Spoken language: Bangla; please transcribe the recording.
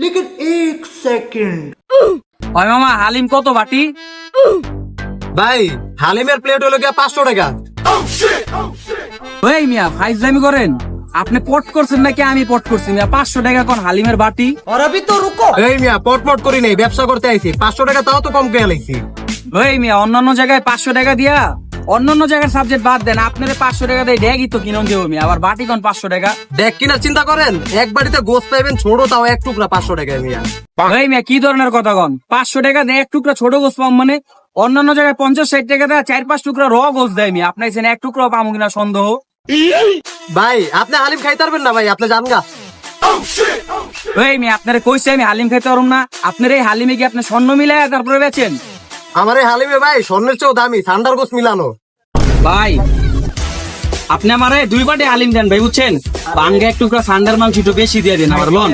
लेकिन एक सेकंड হয় মামা হালিম কত বাটি ভাই হালিমের প্লেট হলো গিয়া পাঁচশো টাকা ওই মিয়া ফাইজলামি করেন আপনি পট করছেন নাকি আমি পট করছি মিয়া পাঁচশো টাকা কোন হালিমের বাটি और अभी तो रुको এই মিয়া পটমট করি নাই ব্যবসা করতে আইছি পাঁচশো টাকা তাও তো কম কে লাইছি ওই মিয়া অন্যান্য জায়গায় পাঁচশো টাকা দিয়া অন্যান্য জায়গার সাবজেক্ট বাদ দেন আপনার পাঁচশো টাকা দিয়ে ড্যাগই তো কিনুন দেবো মিয়া আবার বাটি কোন পাঁচশো টাকা। দেখ কিনা চিন্তা করেন এক বাড়িতে গোস পাইবেন ছোট তাও এক টুকরা পাঁচশো টাকা মিয়া কি ধরনের কথা কন? পাঁচশো টাকা দিয়ে এক টুকরা ছোট গোস পাম মানে অন্যান্য জায়গায় পঞ্চাশ ষাট টাকা দেয় চার পাঁচ টুকরা র গোস দেয় মিয়া। আপনার এক টুকরা পাবো কিনা সন্দেহ? ভাই আপনি হালিম খাইতে পারবেন না ভাই আপনি জান গা। ওই মিয়া আপনারা কইছে আমি হালিম খাইতে পারুম না। আপনার এই হালিমে কি আপনি স্বর্ণ মিলাই তারপরে বেচেন? আমার এই হালিমে ভাই স্বর্ণের চেয়েও দামি সান্ডার গোস মিলানো। ভাই, আপনি আমারে দুই বাটে আলিম দেন ভাই, বুঝছেন? বাঙ্গে এক টুকরা সান্ডার মাংস একটু বেশি দিয়ে দেন আমার, লন।